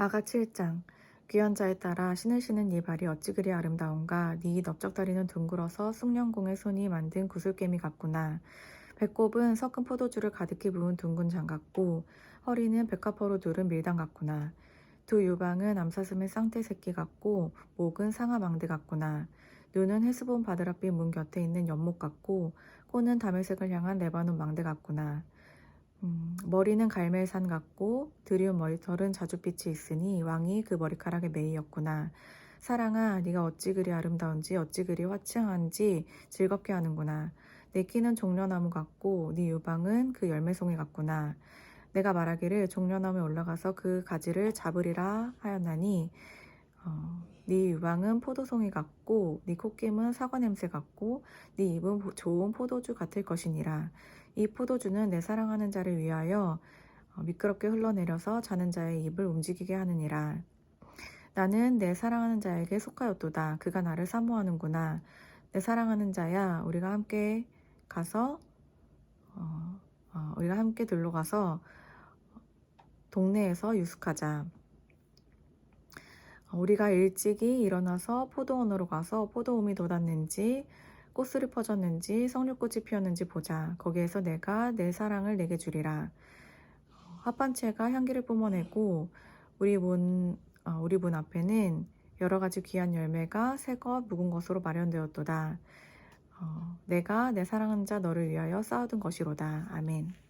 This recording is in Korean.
아가 7장 귀한 자에 따라 신을 신은 네 발이 어찌 그리 아름다운가? 네 넓적다리는 둥글어서 숭령공의 손이 만든 구슬개미 같구나. 배꼽은 섞은 포도주를 가득히 부은 둥근 장 같고 허리는 백합화로 두른 밀당 같구나. 두 유방은 암사슴의 쌍태 새끼 같고 목은 상아 망대 같구나. 눈은 헤스본 바드라빛 문 곁에 있는 연못 같고 코는 담일색을 향한 레바논 망대 같구나 음, 머리는 갈멜산 같고 드리운 머리털은 자줏빛이 있으니 왕이 그 머리카락에 매이었구나. 사랑아, 네가 어찌 그리 아름다운지 어찌 그리 화창한지 즐겁게 하는구나. 내 키는 종려나무 같고 네 유방은 그 열매송이 같구나. 내가 말하기를 종려나무에 올라가서 그 가지를 잡으리라 하였나니 어, 네 유방은 포도송이 같고 네 콧김은 사과 냄새 같고 네 입은 보- 좋은 포도주 같을 것이니라. 이 포도주는 내 사랑하는 자를 위하여 어, 미끄럽게 흘러내려서 자는 자의 입을 움직이게 하느니라. 나는 내 사랑하는 자에게 속하였도다. 그가 나를 사모하는구나. 내 사랑하는 자야, 우리가 함께 가서 어, 어, 우리가 함께 들러 가서 동네에서 유숙하자. 어, 우리가 일찍이 일어나서 포도원으로 가서 포도움이 돋았는지 꽃술이 퍼졌는지 석류꽃이 피었는지 보자. 거기에서 내가 내 사랑을 내게 주리라. 어, 합반채가 향기를 뿜어내고 우리 문 어, 우리 문 앞에는 여러 가지 귀한 열매가 새것 묵은 것으로 마련되었도다. 어, 내가 내 사랑하는 자 너를 위하여 쌓아둔 것이로다. 아멘.